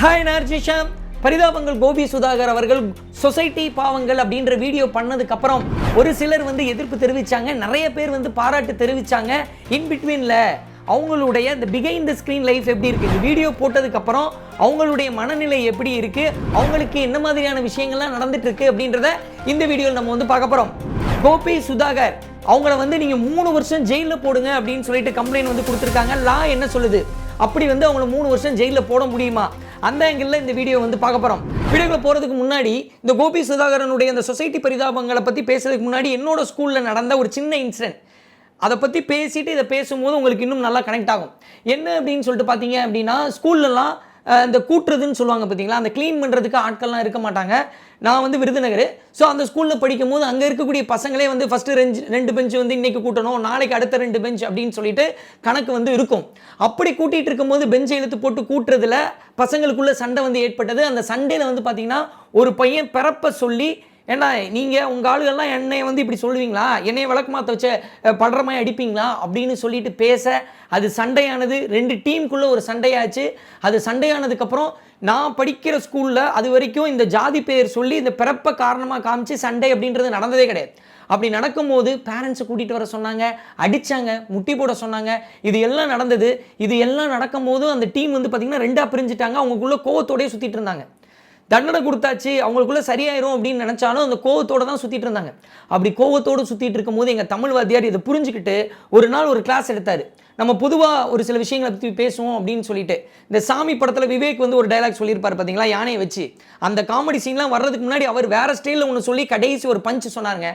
Hi நார்ஜிஷாம் பரிதாபங்கள் கோபி சுதாகர் அவர்கள் society பாவங்கள் அப்படின்ற வீடியோ பண்ணதுக்கப்புறம் ஒரு சிலர் வந்து எதிர்ப்பு தெரிவித்தாங்க நிறைய பேர் வந்து பாராட்டு தெரிவித்தாங்க இன் பிட்வீனில் அவங்களுடைய இந்த பிகைண்ட் த ஸ்க்ரீன் லைஃப் எப்படி இருக்கு? இந்த வீடியோ போட்டதுக்கப்புறம் அவங்களுடைய மனநிலை எப்படி இருக்கு? அவங்களுக்கு என்ன மாதிரியான விஷயங்கள்லாம் நடந்துட்டு இருக்கு அப்படின்றத இந்த வீடியோவில் நம்ம வந்து பார்க்க போகிறோம் கோபி சுதாகர் அவங்கள வந்து நீங்கள் மூணு வருஷம் ஜெயிலில் போடுங்க அப்படின்னு சொல்லிட்டு கம்ப்ளைண்ட் வந்து கொடுத்துருக்காங்க. லா என்ன சொல்லுது? அப்படி வந்து அவங்கள மூணு வருஷம் ஜெயிலில் போட முடியுமா? அந்த ஆங்கிளில் இந்த வீடியோ வந்து பார்க்க போகிறோம் வீடியோக்குள்ள போகிறதுக்கு முன்னாடி இந்த கோபி சுதாகரனுடைய இந்த சொசைட்டி பரிதாபங்களை பற்றி பேசுறதுக்கு முன்னாடி என்னோட ஸ்கூலில் நடந்த ஒரு சின்ன இன்சிடென்ட் அதை பற்றி பேசிட்டு இதை பேசும்போது உங்களுக்கு இன்னும் நல்லா கனெக்ட் ஆகும். என்ன அப்படின்னு சொல்லிட்டு பார்த்தீங்க அப்படின்னா ஸ்கூல்லலாம் இந்த கூட்டுறதுன்னு சொல்லுவாங்க பார்த்தீங்களா? அந்த க்ளீன் பண்ணுறதுக்கு ஆட்கள்லாம் இருக்க மாட்டாங்க. நான் வந்து விருதுநகர். ஸோ அந்த ஸ்கூலில் படிக்கும் போது அங்கே இருக்கக்கூடிய பசங்களே வந்து ஃபஸ்ட்டு ரெஞ்சு ரெண்டு பெஞ்சு வந்து இன்றைக்கி கூட்டணும் நாளைக்கு அடுத்த ரெண்டு பெஞ்ச் அப்படின்னு சொல்லிட்டு கணக்கு வந்து இருக்கும். அப்படி கூட்டிகிட்டு இருக்கும்போது பெஞ்சை இழுத்து போட்டு கூட்டுறதுல பசங்களுக்குள்ளே சண்டை வந்து ஏற்பட்டது. அந்த சண்டையில் வந்து பார்த்தீங்கன்னா ஒரு பையன் பிறப்ப சொல்லி ஏன்னா நீங்கள் உங்கள் ஆளுகள்லாம் என்னை வந்து இப்படி சொல்லுவீங்களா? என்னைய விளக்கமாற்ற வச்ச படுறமாய் படுற மாதிரி அடிப்பீங்களா? அப்படின்னு சொல்லிட்டு பேச அது சண்டையானது. ரெண்டு டீமுக்குள்ளே ஒரு சண்டையாச்சு. அது சண்டையானதுக்கப்புறம் நான் படிக்கிற ஸ்கூலில் அது வரைக்கும் இந்த ஜாதி பெயர் சொல்லி இந்த பிறப்பை காரணமாக காமிச்சு சண்டை அப்படின்றது நடந்ததே கிடையாது. அப்படி நடக்கும்போது பேரண்ட்ஸை கூட்டிகிட்டு வர சொன்னாங்க அடித்தாங்க முட்டி போட சொன்னாங்க. இது எல்லாம் நடந்தது. இது எல்லாம் நடக்கும்போது அந்த டீம் வந்து பார்த்திங்கன்னா ரெண்டாக பிரிஞ்சுட்டாங்க. அவங்களுக்குள்ளே கோவத்தோடயே சுற்றிட்டு இருந்தாங்க. தண்டனை கொடுத்தாச்சு அவங்களுக்குள்ளே சரியாயிரும் அப்படின்னு நினச்சாலும் அந்த கோவத்தோட தான் சுற்றிட்டு இருந்தாங்க. அப்படி கோவத்தோடு சுற்றிட்டு இருக்கும்போது எங்கள் தமிழ் வாத்தியார் இதை புரிஞ்சுக்கிட்டு ஒரு நாள் ஒரு கிளாஸ் எடுத்தார். நம்ம பொதுவாக ஒரு சில விஷயங்களை பற்றி பேசுவோம் அப்படின்னு சொல்லிட்டு இந்த சாமி படத்தில் விவேக் வந்து ஒரு டைலாக் சொல்லியிருப்பார் பார்த்தீங்களா யானையை வச்சு. அந்த காமெடி சீன்லாம் வர்றதுக்கு முன்னாடி அவர் வேற ஸ்டைலில் ஒன்று சொல்லி கடைசி ஒரு பஞ்ச் சொன்னாருங்க.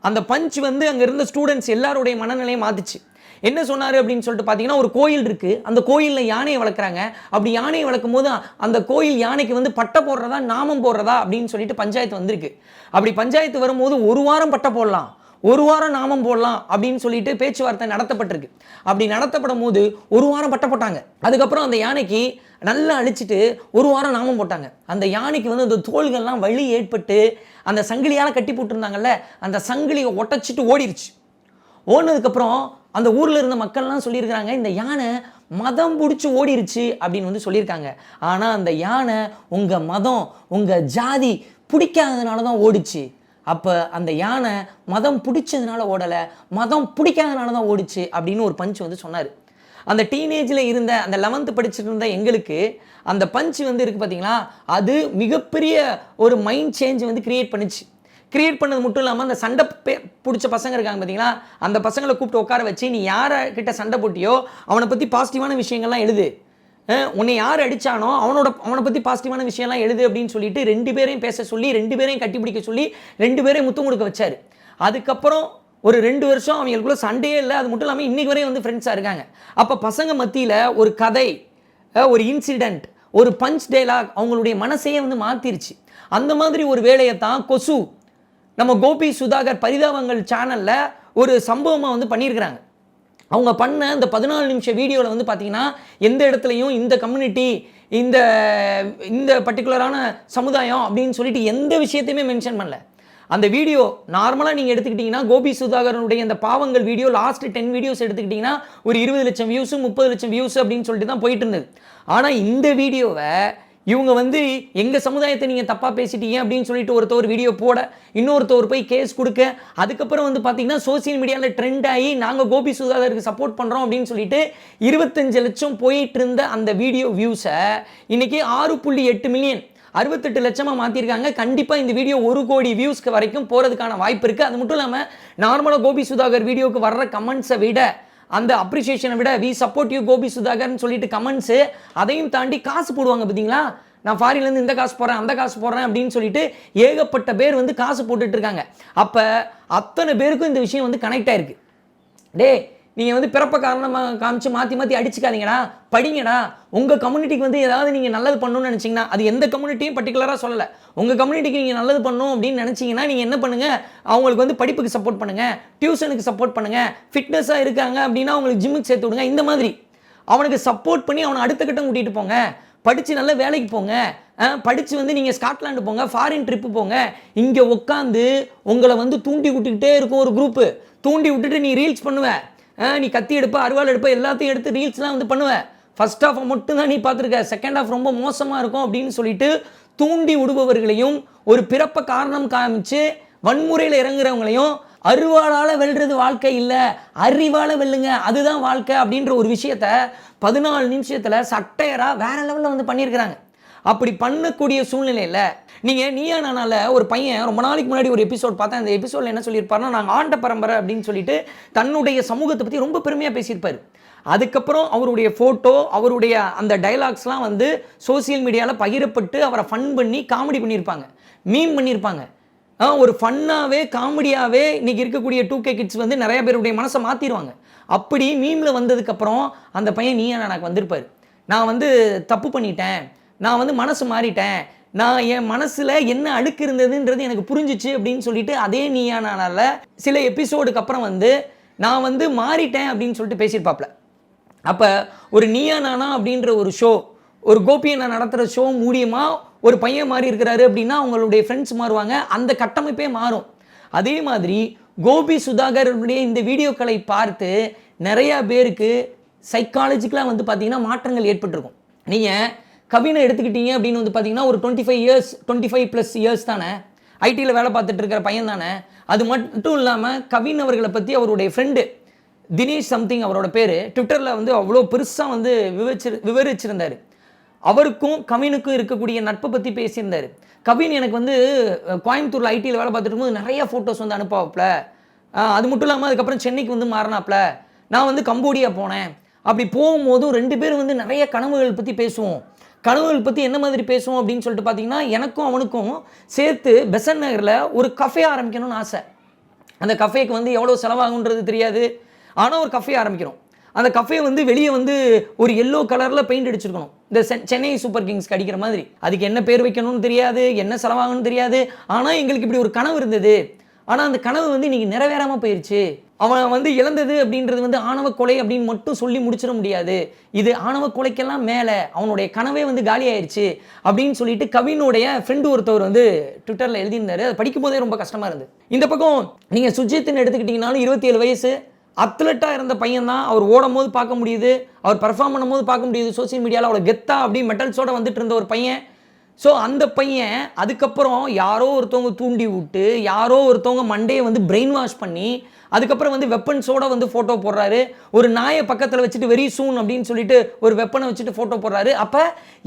அந்த பஞ்ச் வந்து அங்கே இருந்த ஸ்டூடெண்ட்ஸ் எல்லாருடைய மனநிலையை மாத்துச்சு. என்ன சொன்னார் அப்படின்னு சொல்லிட்டு பார்த்தீங்கன்னா ஒரு கோயில் இருக்குது அந்த கோயிலில் யானையை வளர்க்குறாங்க. அப்படி யானையை வளர்க்கும் போது அந்த கோயில் யானைக்கு வந்து பட்டை போடுறதா நாமம் போடுறதா அப்படின்னு சொல்லிட்டு பஞ்சாயத்து வந்திருக்கு. அப்படி பஞ்சாயத்து வரும்போது ஒரு வாரம் பட்டை போடலாம். ஒரு வாரம் நாமம் போடலாம் அப்படின்னு சொல்லிட்டு பேச்சுவார்த்தை நடத்தப்பட்டிருக்கு. அப்படி நடத்தப்படும் போது ஒரு வாரம் பட்ட போட்டாங்க. அதுக்கப்புறம் அந்த யானைக்கு நல்லா அழிச்சிட்டு ஒரு வாரம் நாமம் போட்டாங்க. அந்த யானைக்கு வந்து அந்த தோள்கள்லாம் வலி ஏற்பட்டு அந்த சங்கிலியால் கட்டி போட்டிருந்தாங்கல்ல அந்த சங்கிலியை ஒட்டச்சிட்டு ஓடிருச்சு. ஓடினதுக்கப்புறம் அந்த ஊரில் இருந்த மக்கள்லாம் சொல்லியிருக்கிறாங்க இந்த யானை மதம் பிடிச்சி ஓடிருச்சு அப்படின்னு வந்து சொல்லியிருக்காங்க. ஆனால் அந்த யானை உங்கள் மதம் உங்கள் ஜாதி பிடிக்காததுனால தான் ஓடிச்சு. அப்போ அந்த யானை மதம் பிடிச்சதுனால ஓடலை மதம் பிடிக்காததுனால தான் ஓடிச்சு அப்படின்னு ஒரு பஞ்ச் வந்து சொன்னார். அந்த டீனேஜில் இருந்த அந்த லெவன்த்து படிச்சுட்டு இருந்த எங்களுக்கு அந்த பஞ்ச் வந்து இருக்குது பார்த்தீங்களா அது மிகப்பெரிய ஒரு மைண்ட் சேஞ்ச் வந்து கிரியேட் பண்ணுச்சு. கிரியேட் பண்ணது மட்டும் இல்லாமல் அந்த சண்டை பே- பிடிச்ச பசங்க இருக்காங்க பார்த்தீங்களா அந்த பசங்களை கூப்பிட்டு உட்கார வச்சு நீ யாரை கிட்ட சண்டை போட்டியோ அவனை பற்றி பாசிட்டிவான விஷயங்கள்லாம் எழுது. உன்னை யார் அடித்தானோ அவனோட அவனை பற்றி பாசிட்டிவான விஷயம்லாம் எழுது அப்படின்னு சொல்லிட்டு ரெண்டு பேரையும் பேச சொல்லி ரெண்டு பேரையும் கட்டி பிடிக்க சொல்லி ரெண்டு பேரையும் முத்தம் கொடுக்க வச்சார். அதுக்கப்புறம் ஒரு ரெண்டு வருஷம் அவங்களுக்குள்ள சண்டையே இல்லை. அது மட்டும் இல்லாமல் இன்றைக்கி வரையும் வந்து ஃப்ரெண்ட்ஸாக இருக்காங்க. அப்போ பசங்க மத்தியில் ஒரு கதை ஒரு இன்சிடெண்ட் ஒரு பஞ்ச் டைலாக் அவங்களுடைய மனசையே வந்து மாற்றிருச்சு அந்த மாதிரி ஒரு வேலையை தான் கொசு நம்ம கோபி சுதாகர் பரிதாபங்கள் சேனலில் ஒரு சம்பவமாக வந்து பண்ணியிருக்கிறாங்க. அவங்க பண்ண இந்த பதினாலு நிமிஷம் வீடியோவில் வந்து பார்த்தீங்கன்னா எந்த இடத்துலையும் இந்த கம்யூனிட்டி இந்த இந்த பர்டிகுலரான சமுதாயம் அப்படின்னு சொல்லிட்டு எந்த விஷயத்தையுமே மென்ஷன் பண்ணல. அந்த வீடியோ நார்மலாக நீங்கள் எடுத்துக்கிட்டிங்கன்னா கோபி சுதாகரனுடைய அந்த பாவங்கள் வீடியோ லாஸ்ட் டென் வீடியோஸ் எடுத்துக்கிட்டிங்கன்னா ஒரு இருபது லட்சம் வியூஸு முப்பது லட்சம் வியூஸ் அப்படின்னு சொல்லிட்டு தான் போயிட்டு இருந்தது. ஆனால் இந்த வீடியோவை இவங்க வந்து எங்கள் சமுதாயத்தை நீங்கள் தப்பாக பேசிட்டீங்க அப்படின்னு சொல்லிட்டு ஒருத்தர் வீடியோ போட இன்னொருத்தவர் போய் கேஸ் கொடுக்க அதுக்கப்புறம் வந்து பார்த்தீங்கன்னா சோசியல் மீடியாவில் ட்ரெண்ட் ஆகி நாங்கள் கோபி சுதாகருக்கு சப்போர்ட் பண்ணுறோம் அப்படின்னு சொல்லிட்டு இருபத்தஞ்சு லட்சம் போயிட்டு இருந்த அந்த வீடியோ வியூஸை இன்னைக்கு ஆறு புள்ளி எட்டு மில்லியன் அறுபத்தெட்டு லட்சமாக மாற்றிருக்காங்க கண்டிப்பாக இந்த வீடியோ ஒரு கோடி வியூஸ்க்கு வரைக்கும் போகிறதுக்கான வாய்ப்பு இருக்குது அது மட்டும் இல்லாமல் நார்மலாக கோபி சுதாகர் வீடியோவுக்கு வர்ற கமெண்ட்ஸை விட அந்த அப்ரிசியேஷனை விட வி சப்போர்ட் யூ கோபி சுதாகர்னு சொல்லிட்டு கமெண்ட்ஸு அதையும் தாண்டி காசு போடுவாங்க பார்த்தீங்களா நான் ஃபாரின்லேருந்து இந்த காசு போடுறேன் அந்த காசு போடுறேன் அப்படின்னு சொல்லிட்டு ஏகப்பட்ட பேர் வந்து காசு போட்டுட்ருக்காங்க அப்போ அத்தனை பேருக்கும் இந்த விஷயம் வந்து கனெக்ட் ஆயிருக்கு. டேய் நீங்கள் வந்து பிறப்ப காரணமாக காமிச்சு மாற்றி மாற்றி அடிச்சுக்காதீங்கடா. படிங்கடா. உங்கள் கம்யூனிட்டிக்கு வந்து ஏதாவது நீங்கள் நல்லது பண்ணணும்னு நினச்சிங்கன்னா அது எந்த கம்யூனிட்டியும் பர்டிகுலராக சொல்லலை. உங்கள் கம்யூனிட்டிக்கு நீங்கள் நல்லது பண்ணணும் அப்படின்னு நினச்சிங்கன்னா நீங்கள் என்ன பண்ணுங்கள் அவங்களுக்கு வந்து படிப்புக்கு சப்போர்ட் பண்ணுங்கள் டியூஷனுக்கு சப்போர்ட் பண்ணுங்கள் ஃபிட்னஸாக இருக்காங்க அப்படின்னா அவங்களுக்கு ஜிம்முக்கு சேர்த்து விடுங்க. இந்த மாதிரி. அவனுக்கு சப்போர்ட் பண்ணி அவனை அடுத்த கட்டம் கூட்டிகிட்டு போங்க. படித்து நல்ல வேலைக்கு போங்க. படித்து வந்து நீங்கள் ஸ்காட்லாண்டு போங்க. ஃபாரின் ட்ரிப்பு போங்க. இங்கே உட்காந்து உங்களை வந்து தூண்டி விட்டுக்கிட்டே இருக்கும் ஒரு குரூப்பு தூண்டி விட்டுட்டு நீ ரீல்ஸ் பண்ணுவேன் நீ கத்தி எடுப்ப அருவாள் எடுப்ப எல்லாத்தையும் எடுத்து ரீல்ஸ்லாம் வந்து பண்ணுவ. ஃபர்ஸ்ட் ஆஃப் மட்டும் தான் நீ பார்த்துருக்க. செகண்ட் ஆஃப் ரொம்ப மோசமாக இருக்கும் அப்படின்னு சொல்லிட்டு தூண்டி விடுபவர்களையும் ஒரு பிறப்ப காரணம் காமிச்சு வன்முறையில் இறங்குறவங்களையும் அருவாளால் வெல்றது வாழ்க்கை இல்லை அறிவால் வெல்லுங்க அதுதான் வாழ்க்கை அப்படின்ற ஒரு விஷயத்த பதினாலு நிமிஷத்தில் சட்டையராக வேற லெவலில் வந்து பண்ணியிருக்கிறாங்க. அப்படி பண்ணக்கூடிய சூழ்நிலையில் நீங்கள் நீயா நானால ஒரு பையன் ரொம்ப நாளைக்கு முன்னாடி ஒரு எபிசோட் பார்த்தேன். அந்த எபிசோடில் என்ன சொல்லியிருப்பாருன்னா நாங்கள் ஆண்ட பரம்பரை அப்படின்னு சொல்லிட்டு தன்னுடைய சமூகத்தை பற்றி ரொம்ப பெருமையாக பேசியிருப்பார். அதுக்கப்புறம் அவருடைய ஃபோட்டோ அவருடைய அந்த டைலாக்ஸ்லாம் வந்து சோசியல் மீடியாவில் பகிரப்பட்டு அவரை ஃபன் பண்ணி காமெடி பண்ணியிருப்பாங்க. மீம் பண்ணியிருப்பாங்க. ஆ, ஒரு ஃபன்னாகவே காமெடியாகவே இன்னைக்கு இருக்கக்கூடிய டூ கே கிட்ஸ் வந்து நிறைய பேருடைய மனசை மாற்றிடுவாங்க அப்படி மீமில் வந்ததுக்கப்புறம் அந்த பையன் நீ எனக்கு வந்திருப்பார்? நான் வந்து தப்பு பண்ணிட்டேன். நான் வந்து மனசு மாறிட்டேன். நான் என் மனசில் என்ன அழுக்கு இருந்ததுன்றது எனக்கு புரிஞ்சிச்சு அப்படின்னு சொல்லிட்டு அதே நீயா நானால சில எபிசோடுக்கு அப்புறம் வந்து நான் வந்து மாறிட்டேன் அப்படின்னு சொல்லிட்டு பேசியிருப்பாப்ல. அப்போ ஒரு நீயா நானா அப்படின்ற ஒரு ஷோ ஒரு கோபியை நான் நடத்துகிற ஷோ மூலியமாக ஒரு பையன் மாறி இருக்கிறாரு அப்படின்னா அவங்களுடைய ஃப்ரெண்ட்ஸ் மாறுவாங்க. அந்த கட்டமைப்பே மாறும். அதே மாதிரி கோபி சுதாகருடைய இந்த வீடியோக்களை பார்த்து நிறையா பேருக்கு சைக்காலஜிக்கலாக வந்து பார்த்தீங்கன்னா மாற்றங்கள் ஏற்பட்டிருக்கும். நீங்கள் கவினை எடுத்துக்கிட்டீங்க அப்படின்னு வந்து பார்த்தீங்கன்னா ஒரு twenty five years twenty five plus years தானே ஐடியில் வேலை பார்த்துட்டு இருக்கிற பையன் தானே? அது மட்டும் இல்லாமல் கவின் அவர்களை பற்றி அவருடைய ஃப்ரெண்டு தினேஷ் சம்திங் அவரோட பேர் ட்விட்டரில் வந்து அவ்வளோ பெருசாக வந்து விவரிச்சு விவரிச்சிருந்தார். அவருக்கும் கவினுக்கும் இருக்கக்கூடிய நட்பை பற்றி பேசியிருந்தார். கவின் எனக்கு வந்து கோயம்புத்தூரில் ஐடியில் வேலை பார்த்துட்டு இருக்கும்போது நிறைய ஃபோட்டோஸ் வந்து அனுப்பாப்ல அது மட்டும் இல்லாமல் அதுக்கப்புறம் சென்னைக்கு வந்து மாறினாப்ல நான் வந்து கம்போடியா போனேன். அப்படி போகும்போதும் ரெண்டு பேரும் வந்து நிறைய கனவுகள் பற்றி பேசுவோம். கனவுகள் பற்றி என்ன மாதிரி பேசுவோம் அப்படின்னு சொல்லிட்டு பார்த்தீங்கன்னா எனக்கும் அவனுக்கும் சேர்த்து பெசன் நகரில் ஒரு கஃபே ஆரம்பிக்கணும்னு ஆசை. அந்த கஃபேக்கு வந்து எவ்வளோ செலவாகுன்றது தெரியாது. ஆனால் ஒரு கஃபே ஆரம்பிக்கிறோம். அந்த கஃபே வந்து வெளியே வந்து ஒரு எல்லோ கலரில் பெயிண்ட் அடிச்சிருக்கணும். இந்த சென்னை சூப்பர் கிங்ஸ்க்கு அடிக்கிற மாதிரி. அதுக்கு என்ன பேர் வைக்கணும்னு தெரியாது என்ன செலவாகணும்னு தெரியாது. ஆனால் எங்களுக்கு இப்படி ஒரு கனவு இருந்தது. ஆனால் அந்த கனவு வந்து இன்றைக்கி நிறைவேறாமல் போயிருச்சு. அவன் வந்து இழந்தது அப்படின்றது வந்து ஆணவ கொலை அப்படின்னு மட்டும் சொல்லி முடிச்சிட முடியாது. இது ஆணவ கொலைக்கெல்லாம் மேலே அவனுடைய கனவே வந்து காலியாயிருச்சு அப்படின்னு சொல்லிட்டு கவினுடைய ஃப்ரெண்டு ஒருத்தவர் வந்து ட்விட்டரில் எழுதியிருந்தாரு. அதை படிக்கும் போதே ரொம்ப கஷ்டமாக இருந்தது. இந்த பக்கம் நீங்கள் சுஜித்துன்னு எடுத்துக்கிட்டிங்கனாலும் இருபத்தி ஏழு வயசு அத்லட்டாக இருந்த பையன் தான் அவர் ஓடும் போது பார்க்க முடியுது அவர் பர்ஃபார்ம் பண்ணும்போது பார்க்க முடியுது சோஷியல் மீடியாவில் அவ்வளோ கெத்தா அப்படி மெட்டல்ஸோட வந்துட்டு இருந்த ஒரு பையன் ஸோ அந்த பையன் அதுக்கப்புறம் யாரோ ஒருத்தவங்க தூண்டி விட்டு யாரோ ஒருத்தவங்க மண்டையை வந்து பிரெயின் வாஷ் பண்ணி அதுக்கப்புறம் வந்து வெப்பன்ஸோட வந்து ஃபோட்டோ போடுறாரு. ஒரு நாயை பக்கத்தில் வச்சுட்டு வெரி சூன் அப்படின்னு சொல்லிட்டு ஒரு வெப்பனை வச்சுட்டு ஃபோட்டோ போடுறாரு. அப்போ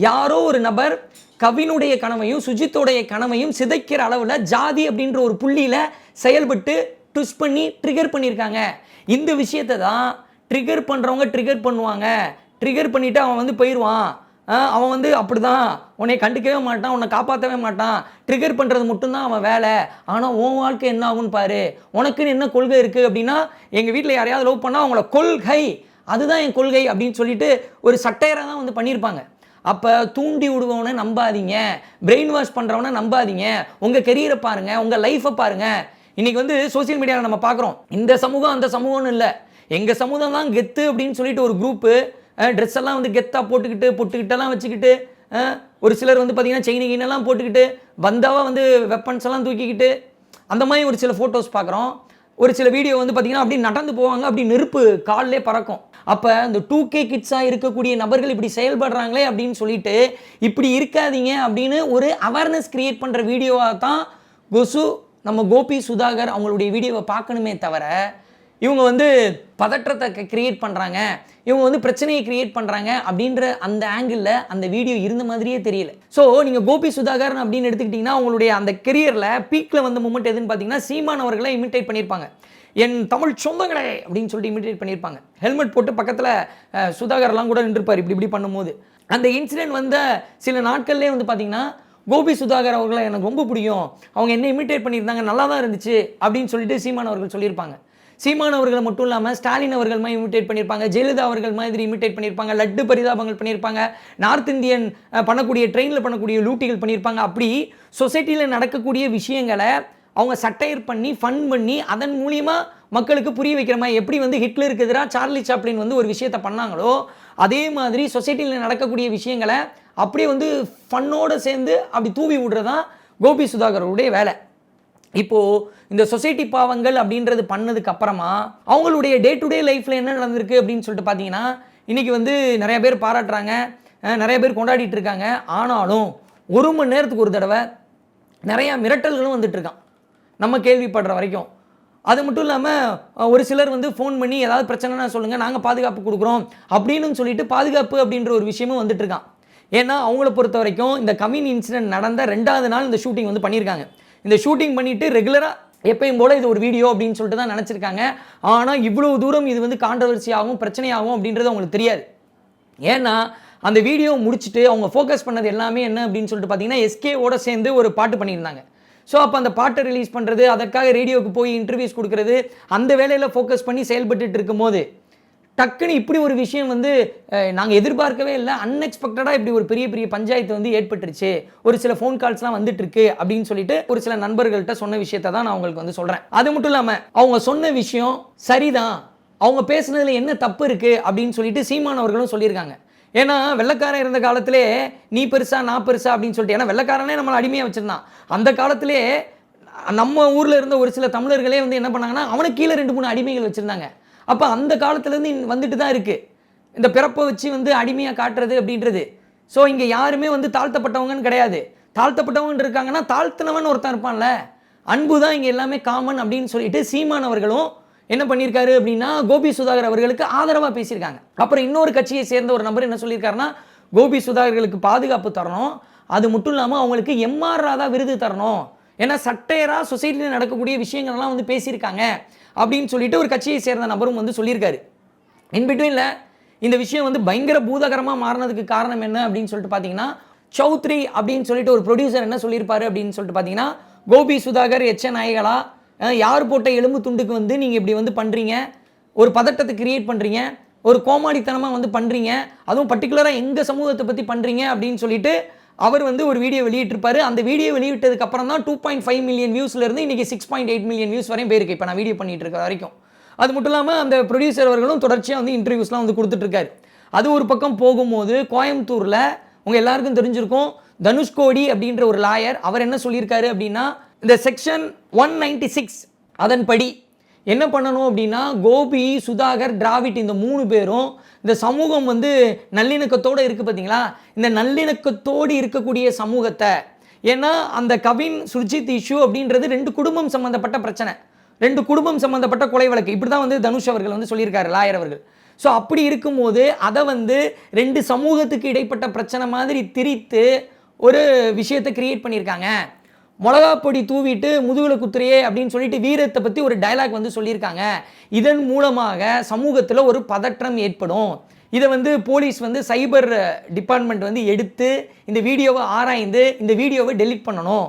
யாரோ ஒரு நபர் கவினுடைய கனவையும் சுஜித்தோடைய கனவையும் சிதைக்கிற அளவில் ஜாதி அப்படின்ற ஒரு புள்ளியில் செயல்பட்டு ட்விஸ்ட் பண்ணி ட்ரிகர் பண்ணியிருக்காங்க. இந்த விஷயத்தை தான் ட்ரிகர் பண்ணுறவங்க ட்ரிகர் பண்ணுவாங்க. ட்ரிகர் பண்ணிவிட்டு அவன் வந்து போயிடுவான் அவன் வந்து அப்படிதான். உன்னை கண்டுக்கவே மாட்டான் உன்னை காப்பாற்றவே மாட்டான். ட்ரிகர் பண்ணுறது மட்டும்தான் அவன் வேலை. ஆனால் உன் வாழ்க்கை என்ன ஆகும்னு பாரு. உனக்குன்னு என்ன கொள்கை இருக்குது அப்படின்னா எங்கள் வீட்டில் யாரையாவது லவ் பண்ணால் அவங்கள கொள்கை. அதுதான் என் கொள்கை அப்படின்னு சொல்லிட்டு ஒரு சட்டையரை தான் வந்து பண்ணியிருப்பாங்க அப்போ தூண்டி விடுவவனை நம்பாதீங்க. பிரெயின் வாஷ் பண்ணுறவனை நம்பாதீங்க. உங்கள் கெரியரை பாருங்கள் உங்கள் லைஃப்பை பாருங்கள் இன்றைக்கி வந்து சோஷியல் மீடியாவில் நம்ம பார்க்குறோம். இந்த சமூகம் அந்த சமூகம்னு இல்லை. எங்கள் சமூகம் தான் கெத்து அப்படின்னு சொல்லிட்டு ஒரு குரூப்பு ட்ரெஸ் எல்லாம் வந்து கெத்தாக போட்டுக்கிட்டு பொட்டுக்கிட்டெல்லாம் வச்சுக்கிட்டு ஒரு சிலர் வந்து பார்த்திங்கன்னா செயின் கீனெல்லாம் போட்டுக்கிட்டு வந்தாவாக வந்து வெப்பன்ஸ் எல்லாம் தூக்கிக்கிட்டு அந்த மாதிரி ஒரு சில ஃபோட்டோஸ் பார்க்குறோம் ஒரு சில வீடியோ வந்து பார்த்திங்கன்னா அப்படி நடந்து போவாங்க அப்படி நெருப்பு காலிலே பறக்கும். அப்போ இந்த டூ கே கிட்ஸாக இருக்கக்கூடிய நபர்கள் இப்படி செயல்படுறாங்களே அப்படின்னு சொல்லிட்டு இப்படி இருக்காதீங்க அப்படின்னு ஒரு அவேர்னஸ் கிரியேட் பண்ணுற வீடியோவாக தான் கொசு நம்ம கோபி சுதாகர் அவங்களுடைய வீடியோவை பார்க்கணுமே தவிர இவங்க வந்து பதற்றத்தை கிரியேட் பண்ணுறாங்க இவங்க வந்து பிரச்சனையை கிரியேட் பண்ணுறாங்க அப்படின்ற அந்த ஆங்கிளில் அந்த வீடியோ இருந்த மாதிரியே தெரியல. ஸோ நீங்கள் கோபி சுதாகரன் அப்படின்னு எடுத்துக்கிட்டிங்கன்னா அவங்களுடைய அந்த கெரியரில் பீக்கில் வந்த மூமெண்ட் எதுன்னு பார்த்தீங்கன்னா சீமான் அவர்களை இமிட்டேட் பண்ணியிருப்பாங்க என் தமிழ் சொந்தங்களே அப்படின்னு சொல்லிட்டு இமிட்டேட் பண்ணியிருப்பாங்க ஹெல்மெட் போட்டு பக்கத்தில் சுதாகர்லாம் கூட நின்றுப்பார் இப்படி இப்படி பண்ணும்போது. அந்த இன்சிடென்ட் வந்த சில நாட்கள்லேயே வந்து பார்த்தீங்கன்னா கோபி சுதாகர் அவர்களை எனக்கு ரொம்ப பிடிக்கும். அவங்க என்ன இமிட்டேட் பண்ணியிருந்தாங்க நல்லா தான் இருந்துச்சு அப்படின்னு சொல்லிட்டு சீமான் அவர்கள் சொல்லியிருப்பாங்க. சீமான் அவர்களை மட்டும் இல்லாமல் ஸ்டாலின் அவர்கள் மாதிரி இமிட்டேட் பண்ணியிருப்பாங்க ஜெயலலிதா அவர்கள் மாதிரி இமிட்டேட் பண்ணியிருப்பாங்க லட்டு பரிதாபங்கள் பண்ணியிருப்பாங்க நார்த் இந்தியன் பண்ணக்கூடிய ட்ரெயினில் பண்ணக்கூடிய லூட்டிகள் பண்ணியிருப்பாங்க அப்படி சொசைட்டியில் நடக்கக்கூடிய விஷயங்களை அவங்க சட்டையர் பண்ணி ஃபன் பண்ணி அதன் மூலியமாக மக்களுக்கு புரிய வைக்கிற மாதிரி எப்படி வந்து ஹிட்லருக்கு எதிராக சார்லி சாப்ளின் வந்து ஒரு விஷயத்த பண்ணாங்களோ அதே மாதிரி சொசைட்டியில் நடக்கக்கூடிய விஷயங்களை அப்படியே வந்து ஃபன்னோடு சேர்ந்து அப்படி தூவி விடுறதான் கோபி சுதாகருடைய வேலை. இப்போது இந்த சொசைட்டி பாவங்கள் அப்படின்றது பண்ணதுக்கு அப்புறமா அவங்களுடைய டே டு டே லைஃப்பில் என்ன நடந்திருக்கு அப்படின்னு சொல்லிட்டு பார்த்தீங்கன்னா இன்றைக்கி வந்து நிறைய பேர் பாராட்டுறாங்க. நிறைய பேர் கொண்டாடிட்டு இருக்காங்க. ஆனாலும் ஒரு மணி நேரத்துக்கு ஒரு தடவை நிறையா மிரட்டல்களும் வந்துட்டுருக்கான் நம்ம கேள்விப்படுற வரைக்கும். அது மட்டும் இல்லாமல் ஒரு சிலர் வந்து ஃபோன் பண்ணி ஏதாவது பிரச்சனைனா சொல்லுங்கள் நாங்கள் பாதுகாப்பு கொடுக்குறோம் அப்படின்னு சொல்லிட்டு பாதுகாப்பு அப்படின்ற ஒரு விஷயமும் வந்துட்டுருக்கான் ஏன்னா அவங்கள பொறுத்த வரைக்கும் இந்த கவின் இன்சிடென்ட் நடந்த ரெண்டாவது நாள் இந்த ஷூட்டிங் வந்து பண்ணியிருக்காங்க. இந்த ஷூட்டிங் பண்ணிட்டு ரெகுலராக எப்பயும் போல இது ஒரு வீடியோ அப்படின்னு சொல்லிட்டு தான் நினச்சிருக்காங்க. ஆனால் இவ்வளோ தூரம் இது வந்து கான்ட்ரவர்சியாகவும் பிரச்சனையாகவும் பிரச்சனையாகும் அப்படின்றது அவங்களுக்கு தெரியாது. ஏன்னா அந்த வீடியோ முடிச்சுட்டு அவங்க ஃபோக்கஸ் பண்ணது எல்லாமே என்ன அப்படின்னு சொல்லிட்டு பார்த்தீங்கன்னா எஸ்கேவோட சேர்ந்து ஒரு பாட்டு பண்ணியிருந்தாங்க. ஸோ அப்போ அந்த பாட்டை ரிலீஸ் பண்ணுறது அதற்காக ரேடியோவுக்கு போய் இன்டர்வியூஸ் கொடுக்கறது அந்த வேலையில் ஃபோக்கஸ் பண்ணி செயல்பட்டுட்டு இருக்கும்போது டக்குன்னு இப்படி ஒரு விஷயம் வந்து நாங்கள் எதிர்பார்க்கவே இல்லை. அன்எக்ஸ்பெக்டடாக இப்படி ஒரு பெரிய பெரிய பஞ்சாயத்து வந்து ஏற்பட்டுருச்சு. ஒரு சில ஃபோன் கால்ஸ்லாம் வந்துட்டு இருக்கு அப்படின்னு சொல்லிட்டு ஒரு சில நண்பர்கள்ட்ட சொன்ன விஷயத்தை தான் நான் உங்களுக்கு வந்து சொல்கிறேன் அது மட்டும் இல்லாமல் அவங்க சொன்ன விஷயம் சரிதான். அவங்க பேசுனதில் என்ன தப்பு இருக்குது அப்படின்னு சொல்லிட்டு சீமான் அவர்களும் சொல்லியிருக்காங்க. ஏன்னா வெள்ளக்காரன் இருந்த காலத்திலே நீ பெருசா நான் பெருசா அப்படின்னு சொல்லிட்டு ஏன்னா வெள்ளக்காரனே நம்மளை அடிமையாக வச்சுருந்தான். அந்த காலத்திலே நம்ம ஊரில் இருந்த ஒரு சில தமிழர்களே வந்து என்ன பண்ணாங்கன்னா அவனுக்கு கீழே ரெண்டு மூணு அடிமைகள் வச்சுருந்தாங்க. அப்போ அந்த காலத்துலேருந்து வந்துட்டு தான் இருக்குது இந்த பிறப்பை வச்சு வந்து அடிமையாக காட்டுறது அப்படின்றது. ஸோ இங்கே யாருமே வந்து தாழ்த்தப்பட்டவங்கன்னு கிடையாது. தாழ்த்தப்பட்டவங்க இருக்காங்கன்னா தாழ்த்தினவன் ஒருத்தன் இருப்பான்ல. அன்பு தான் இங்கே எல்லாமே காமன் அப்படின்னு சொல்லிட்டு சீமான் அவர்களும் என்ன பண்ணியிருக்காரு அப்படின்னா கோபி சுதாகர் அவர்களுக்கு ஆதரவாக பேசியிருக்காங்க. அப்புறம் இன்னொரு கட்சியை சேர்ந்த ஒரு நபர் என்ன சொல்லியிருக்காருன்னா கோபி சுதாகர்களுக்கு பாதுகாப்பு தரணும். அது மட்டும் இல்லாமல் அவங்களுக்கு எம்ஆர் ராதா விருது தரணும். ஏன்னா சட்டையராக சொசைட்டியில் நடக்கக்கூடிய விஷயங்கள்லாம் வந்து பேசியிருக்காங்க. அப்படின்னு சொல்லிட்டு ஒரு கட்சியை சேர்ந்த நபரும் வந்து சொல்லியிருக்காரு. இன்பிட்வீனில் இந்த விஷயம் வந்து பயங்கர பூதகரமாக மாறினதுக்கு காரணம் என்ன அப்படின்னு சொல்லிட்டு பார்த்தீங்கன்னா சௌத்ரி அப்படின்னு சொல்லிட்டு ஒரு ப்ரொடியூசர் என்ன சொல்லியிருப்பாரு அப்படின்னு சொல்லிட்டு பார்த்தீங்கன்னா கோபி சுதாகர் எச்ச நாயகலா யார் போட்ட எலும்பு துண்டுக்கு வந்து நீங்கள் இப்படி வந்து பண்ணுறீங்க ஒரு பதட்டத்தை கிரியேட் பண்ணுறீங்க ஒரு கோமாடித்தனமாக வந்து பண்ணுறீங்க அதுவும் பர்டிகுலராக எங்கள் சமூகத்தை பற்றி பண்ணுறீங்க அப்படின்னு சொல்லிட்டு அவர் வந்து ஒரு வீடியோ வெளியிட்டிருப்பாரு. அந்த வீடியோ வெளியிட்டதுக்கு அப்புறம் தான் டூ பாயிண்ட் ஃபைவ் மில்லியன் வியூஸ்லேருந்து இன்றைக்கி six point eight million views வரையும் போயிருக்கு. இப்போ நான் வீடியோ பண்ணிட்டு இருக்க வரைக்கும். அது மட்டும் இல்லாமல் அந்த ப்ரொடியூசர் அவர்களும் தொடர்ச்சியாக வந்து இன்டர்வியூஸ்லாம் வந்து கொடுத்துட்ருக்காரு அது ஒரு பக்கம் போகும்போது கோயம்புத்தூரில் உங்கள் எல்லாருக்கும் தெரிஞ்சிருக்கும் தனுஷ்கோடி அப்படின்ற ஒரு லாயர் அவர் என்ன சொல்லியிருக்காரு அப்படின்னா இந்த செக்ஷன் ஒன் நைன்டி சிக்ஸ் அதன்படி என்ன பண்ணணும் அப்படின்னா கோபி சுதாகர் டிராவிட் இந்த மூணு பேரும் இந்த சமூகம் வந்து நல்லிணக்கத்தோடு இருக்குது பார்த்தீங்களா? இந்த நல்லிணக்கத்தோடு இருக்கக்கூடிய சமூகத்தை. ஏன்னா அந்த கவின் சுர்ஜித் இஷ்யூ அப்படின்றது ரெண்டு குடும்பம் சம்மந்தப்பட்ட பிரச்சனை. ரெண்டு குடும்பம் சம்மந்தப்பட்ட கொலை வழக்கு. இப்படி தான் வந்து தனுஷ் அவர்கள் வந்து சொல்லியிருக்காரு லாயர் அவர்கள். ஸோ அப்படி இருக்கும்போது அதை வந்து ரெண்டு சமூகத்துக்கு இடைப்பட்ட பிரச்சனை மாதிரி திரித்து ஒரு விஷயத்தை கிரியேட் பண்ணியிருக்காங்க. மிளகாப்பொடி தூவிட்டு முதுகுல குத்துறையே அப்படின்னு சொல்லிட்டு வீரத்தை பற்றி ஒரு டயலாக் வந்து சொல்லியிருக்காங்க. இதன் மூலமாக சமூகத்தில் ஒரு பதற்றம் ஏற்படும். இதை வந்து போலீஸ் வந்து சைபர் டிபார்ட்மெண்ட் வந்து எடுத்து இந்த வீடியோவை ஆராய்ந்து இந்த வீடியோவை டெலிட் பண்ணணும்.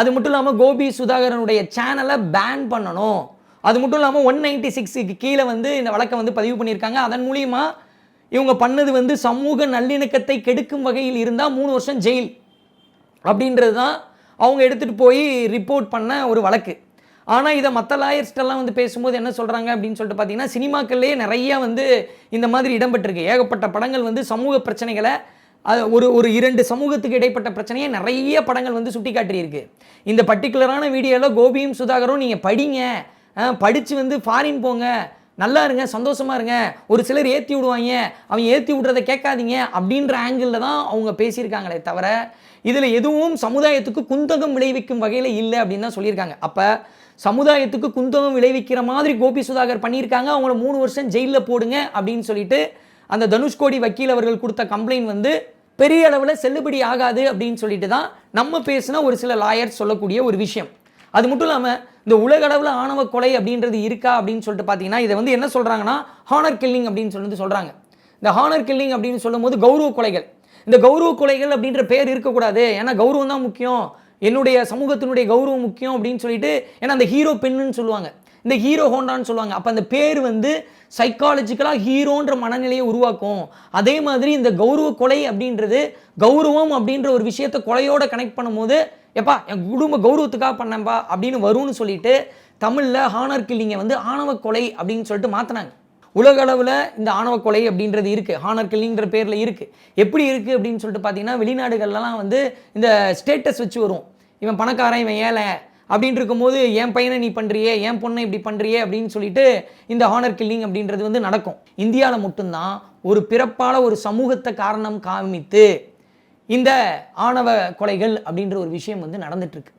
அது மட்டும் இல்லாமல் கோபி சுதாகரனுடைய சேனலை பேன் பண்ணணும். அது மட்டும் இல்லாமல் ஒன் நைன்டி சிக்ஸுக்கு கீழே வந்து இந்த வழக்கை வந்து பதிவு பண்ணியிருக்காங்க. அதன் மூலிமா இவங்க பண்ணது வந்து சமூக நல்லிணக்கத்தை கெடுக்கும் வகையில் இருந்தால் மூணு வருஷம் ஜெயில் அப்படின்றது தான் அவங்க எடுத்துகிட்டு போய் ரிப்போர்ட் பண்ண ஒரு வழக்கு. ஆனால் இதை மற்ற லாயர்ஸ்டெல்லாம் வந்து பேசும்போது என்ன சொல்கிறாங்க அப்படின்னு சொல்லிட்டு பார்த்தீங்கன்னா சினிமாக்கள்லேயே நிறைய வந்து இந்த மாதிரி இடம்பெற்றிருக்கு. ஏகப்பட்ட படங்கள் வந்து சமூக பிரச்சனைகளை அது ஒரு ஒரு இரண்டு சமூகத்துக்கு இடைப்பட்ட பிரச்சனையை நிறைய படங்கள் வந்து சுட்டி காட்டியிருக்கு இந்த பர்டிகுலரான வீடியோவில் கோபியும் சுதாகரும் நீங்கள் படிங்க. படித்து வந்து ஃபாரின் போங்க. நல்லா இருங்க சந்தோஷமாக இருங்க. ஒரு சிலர் ஏற்றி விடுவாங்க. அவன் ஏற்றி விடுறதை கேட்காதீங்க அப்படின்ற ஆங்கிளில் தான் அவங்க பேசியிருக்காங்களே தவிர இதில் எதுவும் சமுதாயத்துக்கு குந்தகம் விளைவிக்கும் வகையில் இல்லை அப்படின்னு தான் சொல்லியிருக்காங்க. அப்போ சமுதாயத்துக்கு குந்தகம் விளைவிக்கிற மாதிரி கோபி சுதாகர் பண்ணியிருக்காங்க. அவங்கள மூணு வருஷம் ஜெயிலில் போடுங்க அப்படின்னு சொல்லிட்டு அந்த தனுஷ்கோடி வக்கீல் அவர்கள் கொடுத்த கம்ப்ளைண்ட் வந்து பெரிய அளவில் செல்லுபடி ஆகாது அப்படின்னு சொல்லிட்டு தான் நம்ம பேசின ஒரு சில லாயர் சொல்லக்கூடிய ஒரு விஷயம். அது மட்டும் இல்லாமல் இந்த உலக அளவில் ஆணவ கொலை அப்படின்றது இருக்கா அப்படின்னு சொல்லிட்டு பார்த்தீங்கன்னா இதை வந்து என்ன சொல்கிறாங்கன்னா ஹானர் கில்லிங் அப்படின்னு சொல்லிட்டு சொல்கிறாங்க இந்த ஹானர் கில்லிங் அப்படின்னு சொல்லும்போது கௌரவ கொலைகள். இந்த கௌரவ கொலைகள் அப்படின்ற பேர் இருக்கக்கூடாது. ஏன்னா கௌரவம் தான் முக்கியம். என்னுடைய சமூகத்தினுடைய கௌரவம் முக்கியம் அப்படின்னு சொல்லிட்டு ஏன்னா அந்த ஹீரோ பெண்ணுன்னு சொல்லுவாங்க. இந்த ஹீரோ ஹோண்டான்னு சொல்லுவாங்க. அப்போ அந்த பேர் வந்து சைக்காலஜிக்கலாக ஹீரோன்ற மனநிலையை உருவாக்கும். அதே மாதிரி இந்த கௌரவ கொலை அப்படின்றது கௌரவம் அப்படின்ற ஒரு விஷயத்தை கொலையோட கனெக்ட் பண்ணும்போது எப்பா என் குடும்ப கௌரவத்துக்காக பண்ணேன்ப்பா அப்படின்னு வரும்னு சொல்லிட்டு தமிழில் ஹானர் கில்லிங்கை வந்து ஆணவ கொலை அப்படின்னு சொல்லிட்டு மாற்றினாங்க உலக அளவில் இந்த ஆணவ கொலை அப்படின்றது இருக்குது ஹானர் கில்லிங்கிற பேரில் இருக்குது எப்படி இருக்குது அப்படின்னு சொல்லிட்டு பார்த்தீங்கன்னா வெளிநாடுகள்லாம் வந்து இந்த ஸ்டேட்டஸ் வச்சு வரும். இவன் பணக்காரன் இவன் ஏழை அப்படின்னு இருக்கும்போது என் பையனை நீ பண்ணுறியே என் பொண்ணை இப்படி பண்ணுறியே அப்படின்னு சொல்லிட்டு இந்த ஹானர் கில்லிங் அப்படின்றது வந்து நடக்கும். இந்தியாவில் மட்டும்தான் ஒரு பிறப்பால் ஒரு சமூகத்தை காரணம் காமித்து இந்த ஆணவ கொலைகள் அப்படின்ற ஒரு விஷயம் வந்து நடந்துட்டுருக்கு.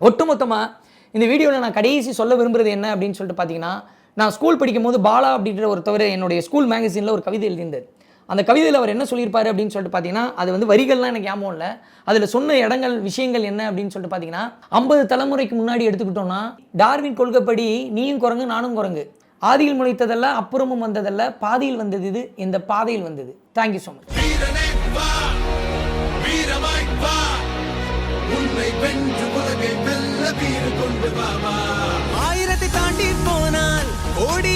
ஒட்டுமொத்தமாக இந்த வீடியோவில் நான் கடைசி சொல்ல விரும்புகிறது என்ன அப்படின்னு சொல்லிட்டு பார்த்தீங்கன்னா நான் ஸ்கூல் படிக்கும்போது பாலா அப்படின்ற ஒருத்தவர் என்னுடைய ஸ்கூல் மேகசினில் ஒரு கவிதை எழுதியிருந்தார். அந்த கவிதையில் அவர் என்ன சொல்லியிருப்பார் அப்படின்னு சொல்லிட்டு பார்த்தீங்கன்னா அது வந்து வரிகள்லாம் எனக்கு ஞாபகம் இல்லை. அதில் சொன்ன இடங்கள் விஷயங்கள் என்ன அப்படின்னு சொல்லிட்டு பார்த்தீங்கன்னா ஐம்பது தலைமுறைக்கு முன்னாடி எடுத்துக்கிட்டோம்னா டார்வின் கொள்கைப்படி நீயும் குரங்கு நானும் குரங்கு. ஆதியில் முளைத்ததல்ல அப்புறமும் வந்ததல்ல பாதியில் வந்தது இது இந்த பாதையில் வந்தது. தேங்க்யூ ஸோ மச் ஓடி